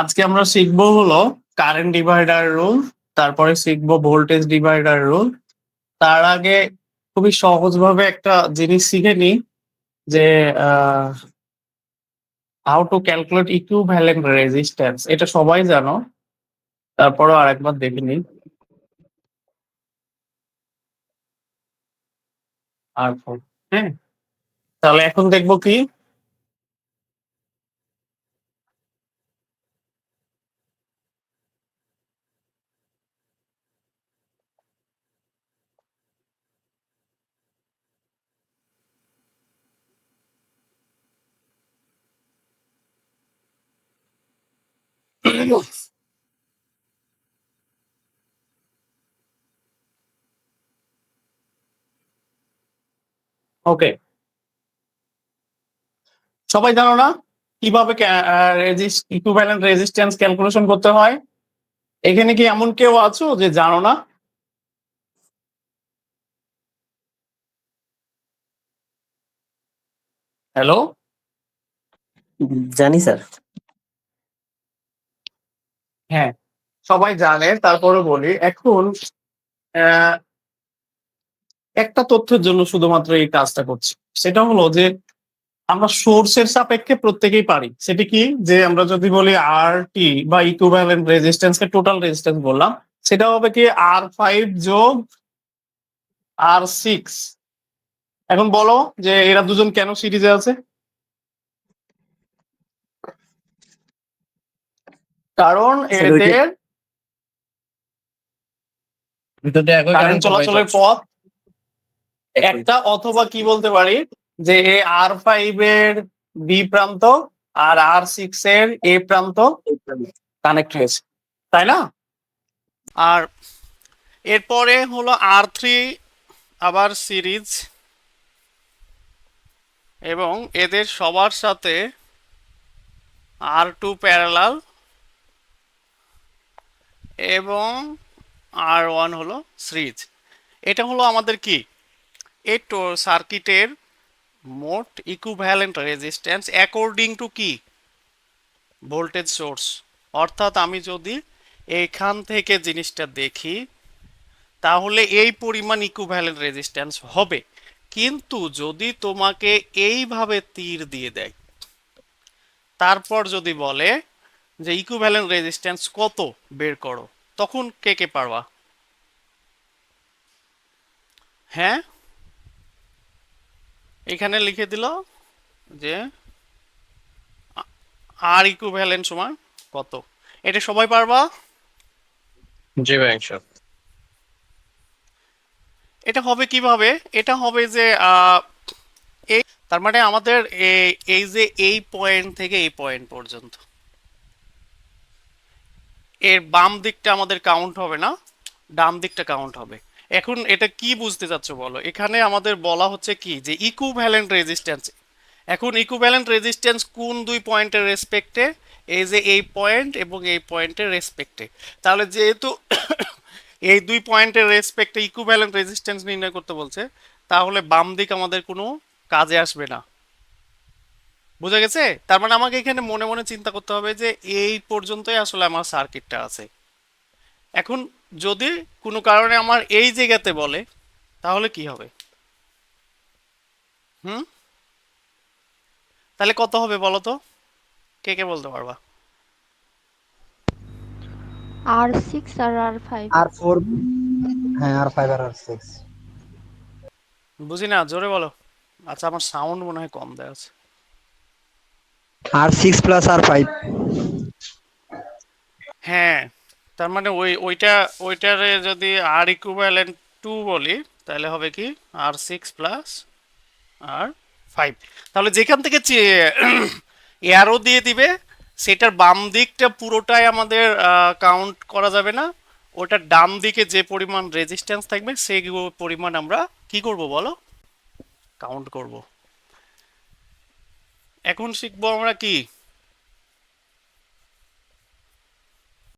আজকে আমরা শিখব হলো কারেন্ট ডিভাইডার রুল তারপরে শিখব ভোল্টেজ ডিভাইডার রুল তার আগে খুবই সহজভাবে একটা জিনিস শিখে নি যে how to calculate equivalent resistance এটা সবাই জানো। তারপরও আরেকবার দেখে নিই। আর হ্যাঁ। তাহলে এখন দেখব কি? ওকে সবাই জানো না কীভাবে ইকুইভ্যালেন্ট রেজিস্ট্যান্স ক্যালকুলেশন করতে হয়? এখানে কি এমন কেউ আছো যে জানো না? হ্যালো জানি, স্যার। হ্যাঁ। সবাই জানে তারপরে বলি, এখন একটা তথ্যের জন্য শুধুমাত্র এই কাজটা করছি। সেটা হলো যে, আমরা সোর্সের সাপেক্ষে প্রত্যেকেই পারি। সেটি কি? যে আমরা যদি বলি টি বা ইকুইভ্যালেন্ট রেজিস্ট্যান্স কে টোটাল রেজিস্ট্যান্স বললাম, সেটা হবে কি আর ফাইভ যোগ আর সিক্স এখন বলো যে এরা দুজন কেন সিরিজে আছে? কারণ Sir, এদের কারেন্ট চলাচলের পথ একটা অথবা কি বলতে পারি যে আর ফাইভ এর বি প্রান্ত আর আর সিক্স এর এ প্রান্ত কানেক্ট হয়েছে তাই না? আর এরপরে হলো আর থ্রি আবার সিরিজ এবং এদের সবার সাথে আর টু প্যারালাল এবং আর ওয়ান হলো সিরিজ। এটা হলো আমাদের কি? এই সার্কিটের মোট ইকুভ্যালেন্ট রেজিস্ট্যান্স অ্যাকর্ডিং টু কি? ভোল্টেজ সোর্স অর্থাৎ আমি যদি এইখান থেকে জিনিসটা দেখি, তাহলে এই পরিমাণ ইকুভ্যালেন্ট রেজিস্ট্যান্স হবে। কিন্তু যদি তোমাকে এইভাবে তীর দিয়ে দেয়, তারপর যদি বলে যে ইকুভ্যালেন্ট রেজিস্ট্যান্স কত বের করো তখন কে কে পারবা? হ্যাঁ? এখানে লিখে দিল যে আর ইকুভ্যালেন্ট সমান কত? এটা সবাই পারবা? জি ভাই এটা হবে কীভাবে? এটা হবে যে এই তার মানে আমাদের এই যে এই পয়েন্ট থেকে এই পয়েন্ট পর্যন্ত। এর বাম দিকটা আমাদের কাউন্ট হবে না, ডান দিকটা কাউন্ট হবে। এখন এটা কি বুঝতে চাচ্ছ বলো? এখানে আমাদের বলা হচ্ছে কি? যে ইকুভ্যালেন্ট রেজিস্ট্যান্স এখন ইকুভ্যালেন্ট রেজিস্ট্যান্স কোন দুই পয়েন্টের রেসপেক্টে এই যে এই পয়েন্ট এবং এই পয়েন্টের রেসপেক্টে তাহলে যেহেতু এই দুই পয়েন্টের রেসপেক্টে ইকুভ্যালেন্ট রেজিস্ট্যান্স নির্ণয় করতে বলছে, তাহলে বাম দিক আমাদের কোনো কাজে আসবে না। বুঝা গেছে? তার মানে আমাকে এখানে মনে মনে চিন্তা করতে হবে যে এই পর্যন্তই আসলে আমার সার্কিটটা আছে। এখন যদি কোনো কারণে আমার এই জায়গাতে বলে তাহলে কি হবে? হুম? তাহলে কত হবে বলো তো? কে কে বলতে পারবা? R six R R five R four হ্যাঁ আর ফাইভ আর আর সিক্স বুঝি না জোরে বলো। আচ্ছা আমার সাউন্ড মনে হয় কম দেওয়া আছে। R six plus R five হ্যাঁ তার মানে ওই, ওইটা, ওইটারে যদি আর ইকুইভ্যালেন্ট টু বলি, তাহলে হবে কি? R six plus R five তাহলে যেখান থেকে এয়ারও দিয়ে দিবে, সেটার বাম দিকটা পুরোটাই আমাদের কাউন্ট করা যাবে না। ওটার ডান দিকে যে পরিমাণ রেজিস্ট্যান্স থাকবে, সেই পরিমাণ আমরা কি করব বলো? কাউন্ট করব। এখন শিখব আমরা কি?